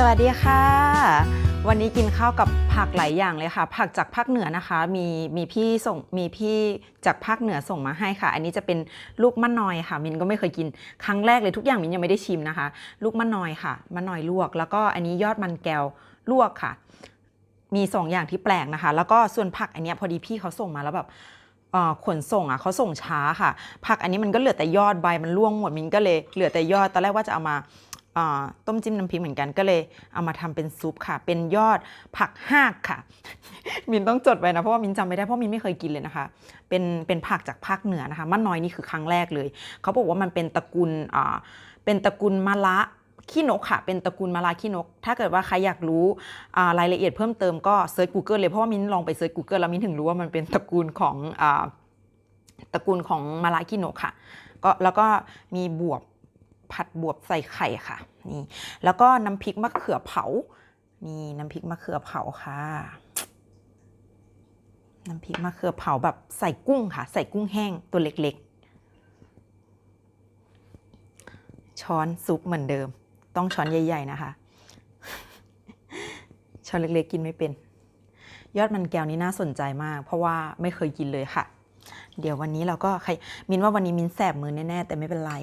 สวัสดีค่ะ วันนี้กินข้าวกับผักหลายอย่างเลยค่ะ ผักจากภาคเหนือนะคะ มีมีพี่ส่งมีพี่จากภาคเหนือส่งมาให้ค่ะ อันนี้จะเป็นลูกมะนอยค่ะ มินก็ไม่เคยกินครั้งแรกเลยทุกอย่างมินยังไม่ได้ชิมนะคะ ลูกมะนอยค่ะมะนอยลวก แล้วก็อันนี้ยอดมันแก้วลวกค่ะ มีสองอย่างที่แปลกนะคะ แล้วก็ส่วนผักอันนี้พอดีพี่เขาส่งมาแล้วแบบขนส่งอะเขาส่งช้าค่ะ ผักอันนี้มันก็เหลือแต่ยอดใบมันร่วงหมดมินก็เลยเหลือแต่ยอดตอนแรกว่าจะเอามา ต้มจิ้มน้ำพริกเหมือนกันก็เลยเอามาทำเป็นซุปค่ะ เป็นยอดผักหากค่ะ มินต้องจดไว้นะ เพราะว่ามินจำไม่ได้เพราะมินไม่เคยกินเลยนะคะ เป็นเป็นผักจากภาคเหนือนะคะมะน้อยนี่คือครั้งแรกเลย เขาบอกว่ามันเป็นตระกูลอ่าเป็นตระกูลมะละขี้นกค่ะ เป็นตระกูลมะละขี้นก ถ้าเกิดว่าใครอยากรู้รายละเอียดเพิ่มเติมก็เซิร์ช Google เลย เพราะว่ามินลองไปเซิร์ช Google แล้วมินถึงรู้ว่ามันเป็นตระกูลของอ่าตระกูลของมะละขี้นกค่ะก็แล้วก็มีบวบ ผัดบวบใส่ไข่ค่ะ นี่ แล้วก็น้ำพริกมะเขือเผา นี่น้ำพริกมะเขือเผาค่ะ น้ำพริกมะเขือเผาแบบใส่กุ้งค่ะ ใส่กุ้งแห้งตัวเล็กๆ ช้อนซุปเหมือนเดิม ต้องช้อนใหญ่ ๆ นะคะ ช้อนเล็กๆ กินไม่เป็น ยอดมันแก้วนี้น่าสนใจมาก เพราะว่าไม่เคยกินเลยค่ะ เดี๋ยววันนี้เราก็ใครมินว่าวันนี้มินแสบมือแน่ๆแต่ไม่เป็นไร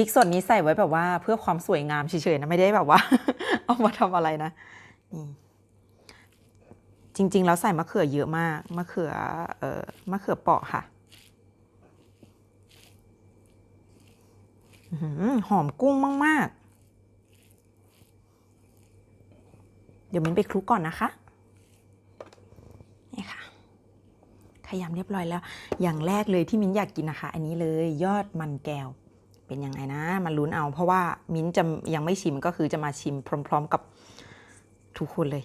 ริกสดนี้ใส่ไว้แบบว่าเพื่อความสวยงามเฉยๆนะไม่ได้แบบว่า เอามาทำอะไรนะนี่จริง ๆ แล้วใส่มะเขือเยอะมากมะเขือเอ่อมะเขือเปราะค่ะอหอมกุ้งมาก ๆ เดี๋ยวมินไปคลุกก่อนนะคะ นี่ค่ะ ขยำเรียบร้อยแล้ว อย่างแรกเลยที่มินอยากกินนะคะ อันนี้เลยยอดมันแก้ว เป็นยังไงนะมาลุ้นเอา เพราะว่ามิ้นจะยังไม่ชิมก็คือจะมาชิมพร้อม ๆ กับทุกคนเลย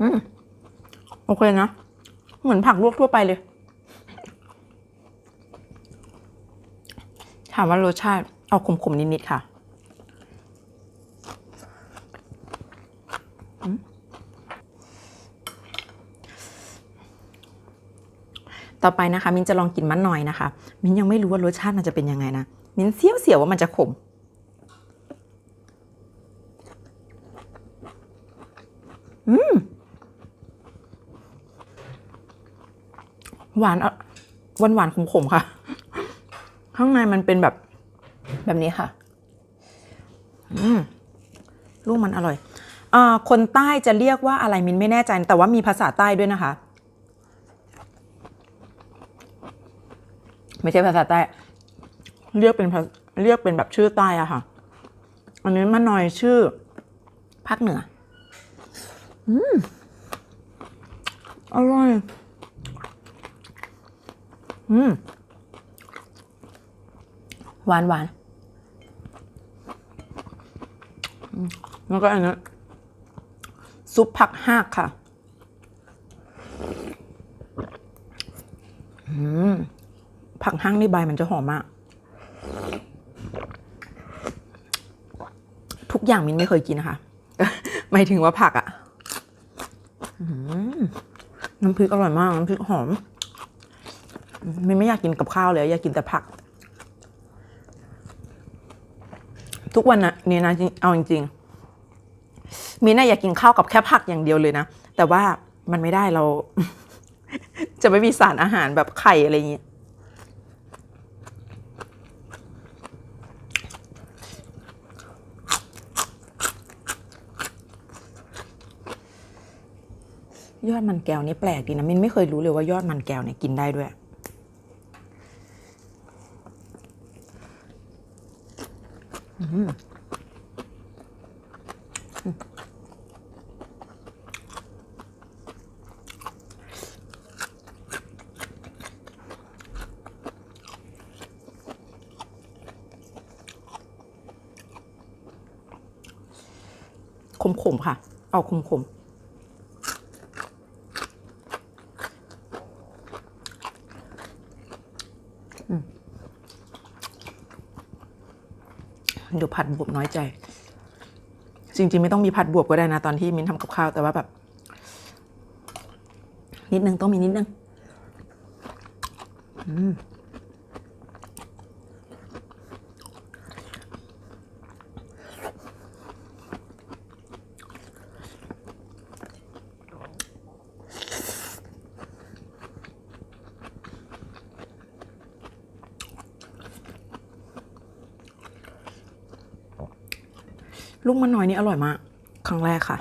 อืม โอเคนะ เหมือนผักลวกทั่วไปเลย ถามว่ารสชาติ เอาขมๆนิด ๆ ค่ะ ต่อไปนะคะ มินจะลองกินมันหน่อยนะคะ มินยังไม่รู้ว่ารสชาติมันจะเป็นยังไงนะ มินเสียวเสียวๆว่ามันจะขม อืม หวานอหวานหวานๆขมค่ะ ข้างในมันเป็นแบบแบบนี้ค่ะ อืม ลูกมันอร่อยอ่าคนใต้จะเรียกว่าอะไรมินไม่แน่ใจ แต่ว่ามีภาษาใต้ด้วยนะคะ ไม่ใช่ภาษาใต้ เรียกเป็นภาเรียกเป็นแบบชื่อใต้อะค่ะ อันนี้มะนอยชื่อภาคเหนือ อืม อร่อย อืม หวานหวานอืมแล้วก็อันนี้ซุปผักหากค่ะ อืม ผักห้างนี่ใบมันจะหอมมาก ทุกอย่างมินไม่เคยกินนะคะหมายถึงว่าผักอะ่ะอืมน้ำพริกอร่อยมาก น้ำพริกหอมมินไม่อยากกินกับข้าวเลยอยากกินแต่ผัก ทุกวันนะนี่นะจริงเอาจริงๆมินน่ะอยากกินข้าวกับแค่ผักอย่างเดียวเลยนะ แต่ว่ามันไม่ได้เรา จะไม่มีสารอาหารแบบไข่อะไรอย่างเงี้ย ยอดมันแก้วนี่แปลกดีนะมินไม่เคยรู้เลยว่ายอดมันแก้วเนี่ยกินได้ด้วยอืมขมๆค่ะ เอาขมๆ เดี๋ยวผัดบวบน้อยใจ จริงๆไม่ต้องมีผัดบวบก็ได้นะ ตอนที่มิ้นทำกับข้าวแต่ว่าแบบ นิดนึงต้องมีนิดนึง อืม ลูกมันน้อยนี่อร่อยมาก ครั้งแรกค่ะ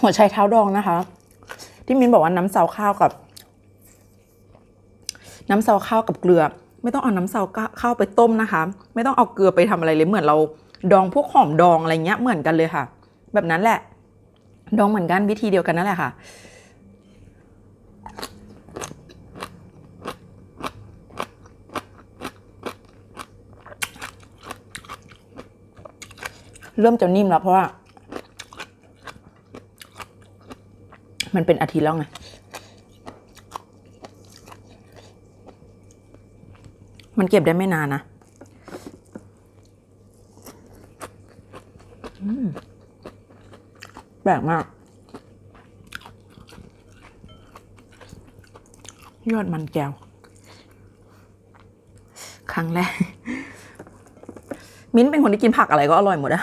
หัวไชเท้าดองนะคะ ที่มินบอกว่าน้ำเซาข้าวกับ น้ำเซาข้าวกับเกลือ ไม่ต้องเอาน้ำเซาข้าวไปต้มนะคะ ไม่ต้องเอาเกลือไปทำอะไรเลยเหมือนเราดองพวกหอมดองอะไรเงี้ยเหมือนกันเลยค่ะ แบบนั้นแหละ ดองเหมือนกันวิธีเดียวกันนั่นแหละค่ะเริ่มจะนิ่มแล้วเพราะว่า มันเป็นอาทิตย์แล้วไงมันเก็บได้ไม่นานนะแปลกมาก ยอดมันแก้ว ครั้งแรก มิ้นท์เป็นคนที่กินผักอะไรก็อร่อยหมดอะ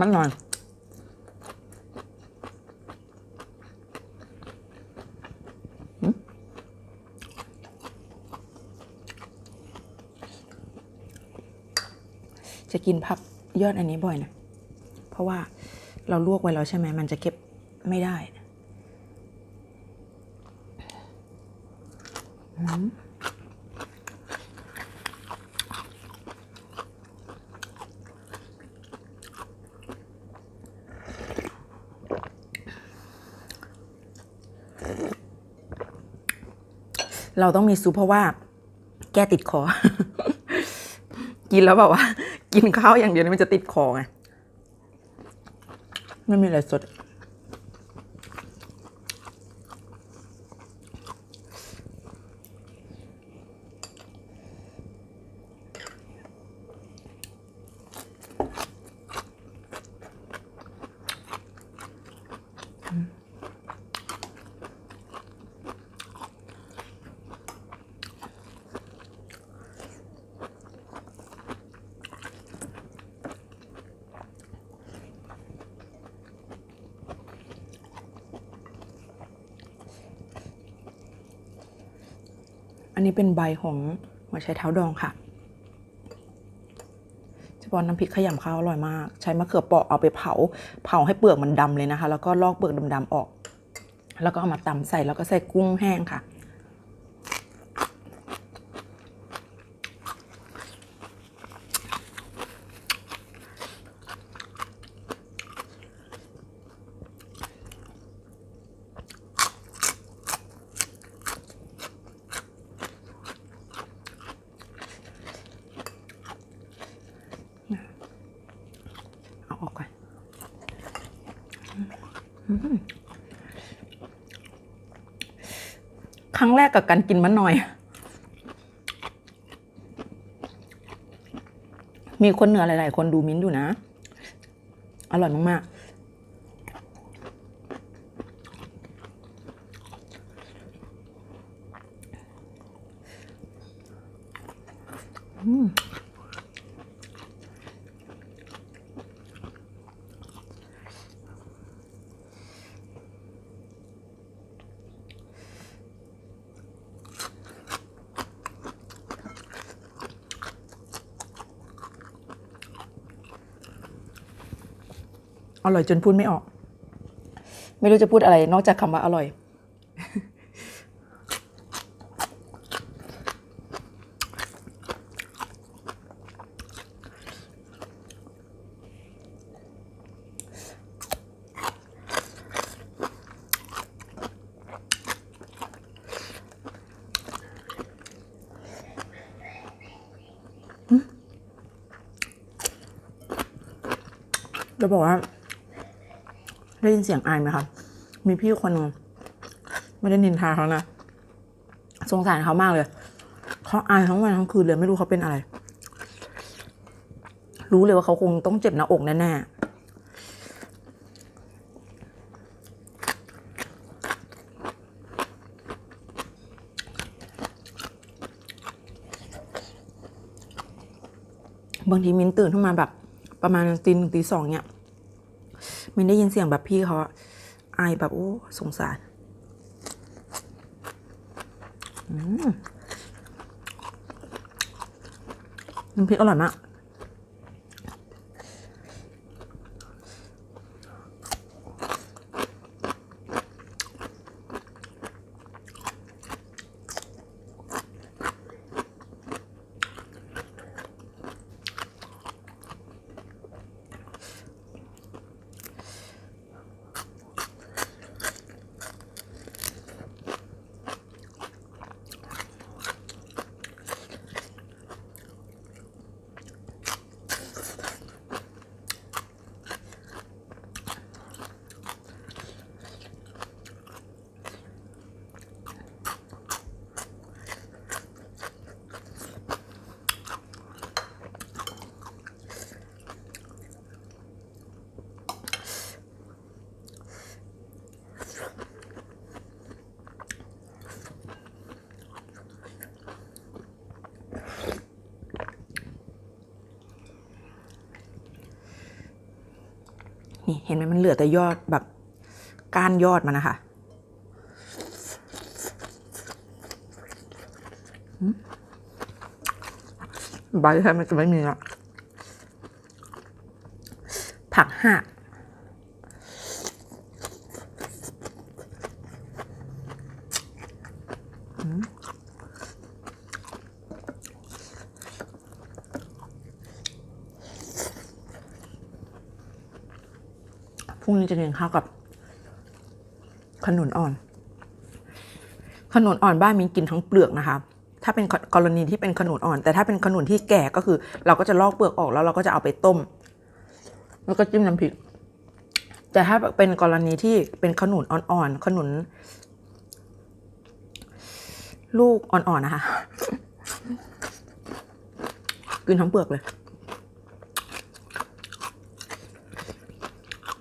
มันหน่อยจะกินผักยอดอันนี้บ่อยนะ เพราะว่าเราลวกไว้แล้วใช่ไหม มันจะเก็บไม่ได้อืม เราต้องมีซุปเพราะว่า แก้ติดคอ กินแล้วแบบว่า กินข้าวอย่างเดียวนี่มันจะติดคอไงไม่มีอะไรสด อันนี้เป็นใบของหัวไชเท้าดองค่ะเฉพาะน้ำพริกขยำข้าวอร่อยมาก ใช้มะเขือเปราะเอาไปเผา เผาให้เปลือกมันดำเลยนะคะ แล้วก็ลอกเปลือกดำๆออก แล้วก็เอามาตำใส่แล้วก็ใส่กุ้งแห้งค่ะ เอาออกก่อนอืม ครั้งแรกกับการกินมะนอย มีคนเหนือหลาย ๆ คนดูมิ้นอยู่นะ อร่อยมาก ๆ อืม อร่อยจนพูดไม่ออก ไม่รู้จะพูดอะไร นอกจากคำว่าอร่อย จะบอกว่า ได้ยินเสียงไอไหมคะมีพี่คนหนึงไม่ได้นินทาเขานะสงสารเขามากเลยเขาไอทั้งวันทั้งคืนเลยไม่รู้เขาเป็นอะไร รู้เลยว่าเขาคงต้องเจ็บหน้าอกแน่ๆบางทีมินตื่นขึ้นมาแบบประมาณตีหนึ่งตีสองเนี่ย มินได้ยินเสียงแบบพี่เขาอะไอายแบบโอ้สงสารอืมน้ำพริกอร่อยมาก นี่ เห็นไหมมันเหลือแต่ยอดแบบก้านยอดมันนะคะอืมใบแค่มันจะไม่มีละผักหักอืมพรุ่งนี้ จะเรียนข้าวกับ ขนุนอ่อน ขนุนอ่อนบ้านมีกินทั้งเปลือกนะคะ ถ้าเป็นกรณีที่เป็นขนุนอ่อน แต่ถ้าเป็นขนุนที่แก่ก็คือ เราก็จะลอกเปลือกออกแล้วเราก็จะเอาไปต้ม แล้วก็จิ้มน้ำพริก แต่ถ้าเป็นกรณีที่เป็นขนุนอ่อนๆ ขนุน ลูกอ่อนๆนะคะกินทั้งเปลือกเลย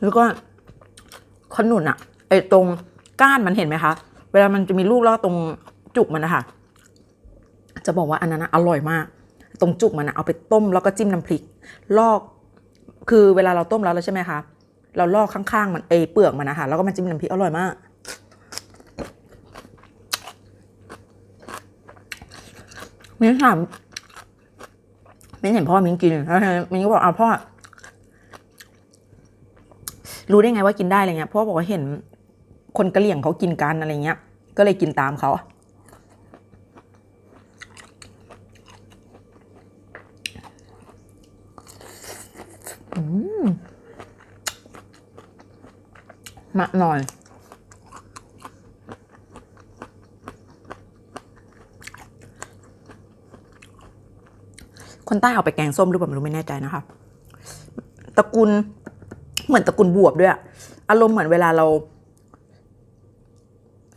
แล้วก็ ขนุนอะไอตรงก้านมันเห็นไหมคะ เวลามันจะมีลูกแล้วตรงจุกมันนะคะจะบอกว่าอันนั้นอร่อยมาก ตรงจุกมันนะเอาไปต้มแล้วก็จิ้มน้ำพริก ลอก คือเวลาเราต้มแล้วใช่ไหมคะ เราลอกข้างๆมันเอเปลือกมันนะคะแล้วก็มาจิ้มน้ำพริกอร่อยมาก มิ้นถามมิ้นเห็นพ่อมิ้นกินแล้วมิ้นก็บอกเอาพ่อ รู้ได้ไงว่ากินได้อะไรเงี้ยเพ่อบอกว่าเห็นคนกะเหรี่ยงเขากินกันอะไรเงี้ย ก็เลยกินตามเขาอืมมาหน่อย คนใต้เอาไปแกงส้มหรือเปล่าไม่รู้ไม่แน่ใจนะคะตระกูล เหมือนตระกูลบวบด้วยอะอารมณ์เหมือนเวลาเรา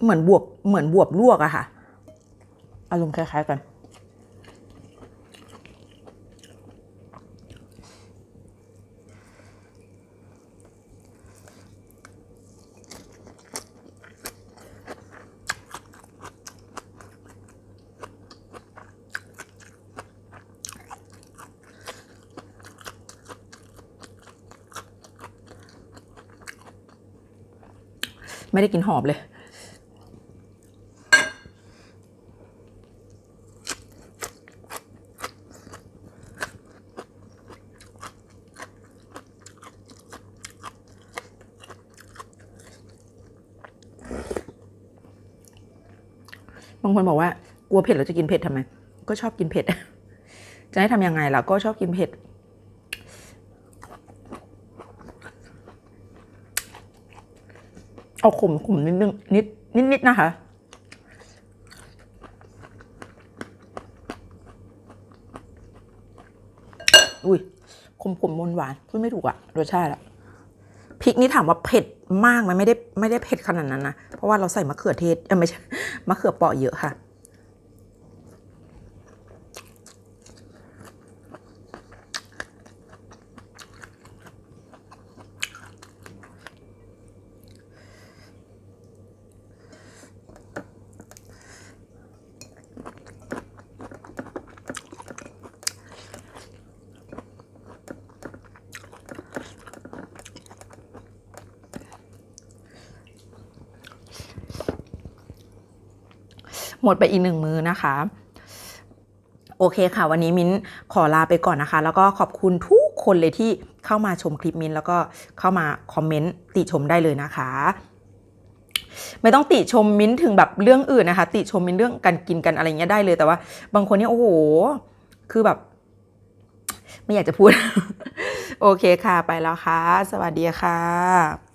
เหมือนบวบเหมือนบวบลวกอะค่ะ อารมณ์คล้ายๆกัน ไม่ได้กินหอมเลย บางคนบอกว่ากลัวเผ็ดแล้วจะกินเผ็ดทำไม ก็ชอบกินเผ็ด จะให้ทำยังไงล่ะก็ชอบกินเผ็ด เอาขมขมนิดนึงนิดนิดนิดนะคะ อุ้ยขมขมมนหวานพูดไม่ถูกอะรสชาติอะพริกนี่ถามว่าเผ็ดมากไหมไม่ได้ไม่ได้เผ็ดขนาดนั้นนะ เพราะว่าเราใส่มะเขือเทศเออไม่ใช่มะเขือเปราะเยอะค่ะ หมดไปอีกหนึ่งมือนะคะโอเคค่ะ วันนี้มิ้นขอลาไปก่อนนะคะ แล้วก็ขอบคุณทุกคนเลยที่เข้ามาชมคลิปมิ้นแล้วก็เข้ามาคอมเมนต์ติชมได้เลยนะคะ ไม่ต้องติชมมิ้นถึงแบบเรื่องอื่นนะคะ ติชมมิ้นเรื่องการกินกันอะไรเงี้ยได้เลยแต่ว่า บางคนเนี่ยโอ้โห คือแบบ ไม่อยากจะพูด โอเคค่ะ ไปแล้วค่ะ สวัสดีค่ะ